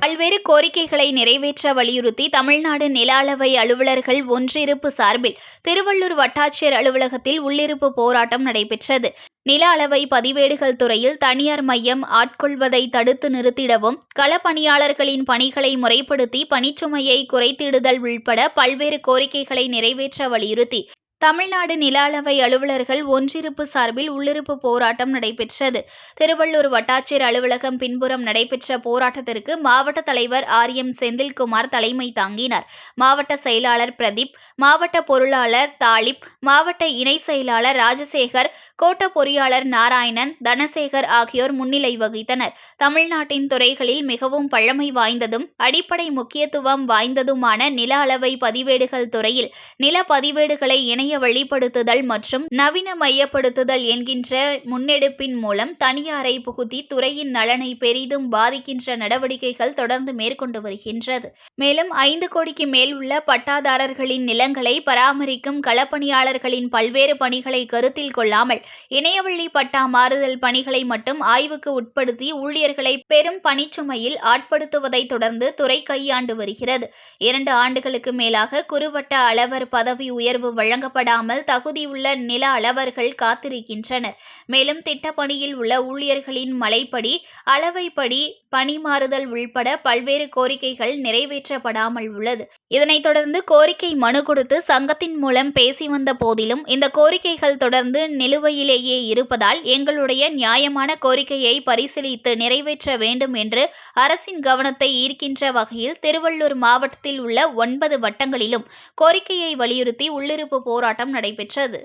பல்வேறு கோரிக்கைகளை நிறைவேற்ற வலியுறுத்தி தமிழ்நாடு நில அளவை அலுவலர்கள் ஒன்றிருப்பு சார்பில் திருவள்ளூர் வட்டாட்சியர் அலுவலகத்தில் உள்ளிருப்பு போராட்டம் நடைபெற்றது. நில அளவை பதிவேடுகள் துறையில் தனியார் மையம் ஆட்கொள்வதை தடுத்து நிறுத்திடவும் களப்பணியாளர்களின் பணிகளை முறைப்படுத்தி பணிச்சுமையை குறைத்திடுதல் உள்பட பல்வேறு கோரிக்கைகளை நிறைவேற்ற வலியுறுத்தி தமிழ்நாடு நில அளவை அலுவலர்கள் ஒன்றிருப்பு சார்பில் உள்ளிருப்பு போராட்டம் நடைபெற்றது. திருவள்ளூர் வட்டாட்சியர் அலுவலகம் பின்புறம் நடைபெற்ற போராட்டத்திற்கு மாவட்ட தலைவர் ஆர். எம். செந்தில்குமார் தலைமை தாங்கினார். மாவட்ட செயலாளர் பிரதீப் மாவட்ட பொருளாளர் தாலிப் மாவட்ட இணை செயலாளர் ராஜசேகர் கோட்ட பொறியாளர் நாராயணன் தனசேகர் ஆகியோர் முன்னிலை வகித்தனர். தமிழ்நாட்டின் துறைகளில் மிகவும் பழமை வாய்ந்ததும் அடிப்படை முக்கியத்துவம் வாய்ந்ததுமான நில அளவை பதிவேடுகள் துறையில் நில பதிவேடுகளை இணைய வழிபடுத்துதல் மற்றும் நவீன மையப்படுத்துதல் என்கின்ற முன்னெடுப்பின் மூலம் தனியாரை புகுத்தி துறையின் நலனை பெரிதும் பாதிக்கின்ற நடவடிக்கைகள் தொடர்ந்து மேற்கொண்டு வருகின்றது. மேலும் ஐந்து கோடிக்கு மேல் உள்ள பட்டாதாரர்களின் நிலங்களை பராமரிக்கும் களப்பணியாளர்களின் பல்வேறு பணிகளை கருத்தில் கொள்ளாமல் இணையவள்ளி பட்டா மாறுதல் பணிகளை மட்டும் ஆய்வுக்கு உட்படுத்தி ஊழியர்களை பெரும் பணிச்சுமையில் ஆட்படுத்துவதை தொடர்ந்து துறை கையாண்டு வருகிறது. இரண்டு ஆண்டுகளுக்கு மேலாக குறுவட்ட அளவர் பதவி உயர்வு வழங்கப்படாமல் தகுதியுள்ள நில அளவர்கள் காத்திருக்கின்றனர். மேலும் திட்டப்பணியில் உள்ள ஊழியர்களின் மலைப்படி அளவைப்படி பணி மாறுதல் உள்பட பல்வேறு கோரிக்கைகள் நிறைவேற்றப்படாமல் உள்ளது. இதனைத் தொடர்ந்து கோரிக்கை மனு கொடுத்து சங்கத்தின் மூலம் பேசி வந்த போதிலும் இந்த கோரிக்கைகள் தொடர்ந்து நிலுவையிலேயே இருப்பதால் எங்களுடைய நியாயமான கோரிக்கையை பரிசீலித்து நிறைவேற்ற வேண்டும் என்று அரசின் கவனத்தை ஈர்க்கின்ற வகையில் திருவள்ளூர் மாவட்டத்தில் உள்ள ஒன்பது வட்டங்களிலும் கோரிக்கையை வலியுறுத்தி உள்ளிருப்பு போராட்டம் ஆர்ப்பாட்டம் நடைபெற்றது.